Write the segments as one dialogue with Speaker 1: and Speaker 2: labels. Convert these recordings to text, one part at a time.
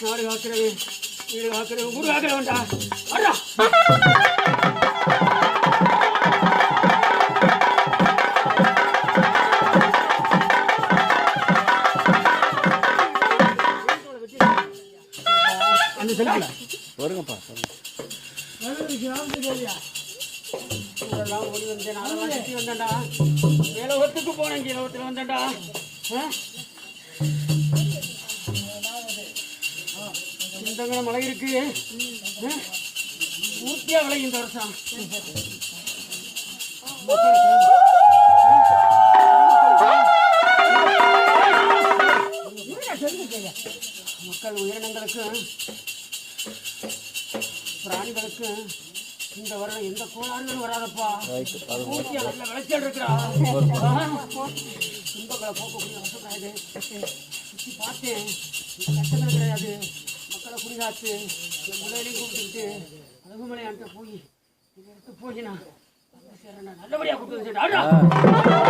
Speaker 1: நாடு காக்கிறவே வீடு காக்கிறவே ஊர் காக்கிறவன்டா அடா அந்த செல்லுல
Speaker 2: வருங்கப்பா
Speaker 1: வந்தேன். வந்தேன்டா. வேலவத்துக்கு போனேன் கீழவத்தில் வந்தேன்டா. ஆ? மழை இருக்கு ஆ? விளையும் இந்த வருஷம் மக்கள் உயிரினங்களுக்கு பிராணிகளுக்கு இந்த வருடம் எந்த கோளாறுகளும் வராதப்பா. ஊட்டியா நல்ல விளைச்சல் இருக்கிறா துன்பங்களை போக்கக்கூடிய வருஷம் கிடையாது சுற்றி பார்த்தேன். கஷ்டங்கள் கிடையாது. மக்களை குடிகாத்து முன்னாடியும் கூப்பிட்டுக்கிட்டு அழகுமலை அன்ட்ட போய் இதை எடுத்து போய் நான் நல்லபடியாக கூப்பிட்டு வந்துட்டேன்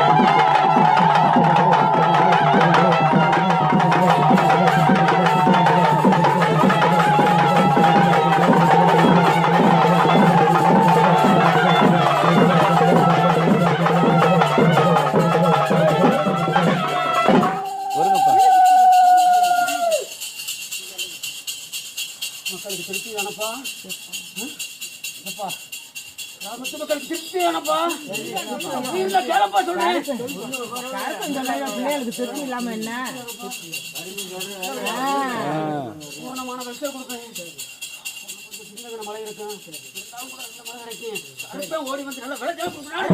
Speaker 1: மக்களுக்கு திருப்தி தானப்பா? அப்பா கிராமத்து மக்களுக்கு திருப்தி தானப்பா? கேளப்பா சொல்றேன்.
Speaker 3: பிள்ளைகளுக்கு திருப்தி இல்லாம என்ன?
Speaker 1: பூர்ணமான வெல்சல் கொடுப்பேன் மழை இருக்கும் இருந்தாலும் கூட இந்த மழை கிடைக்கும். அடுத்த ஓடி வந்து நல்ல விளைச்சல் கொடுக்குறாரு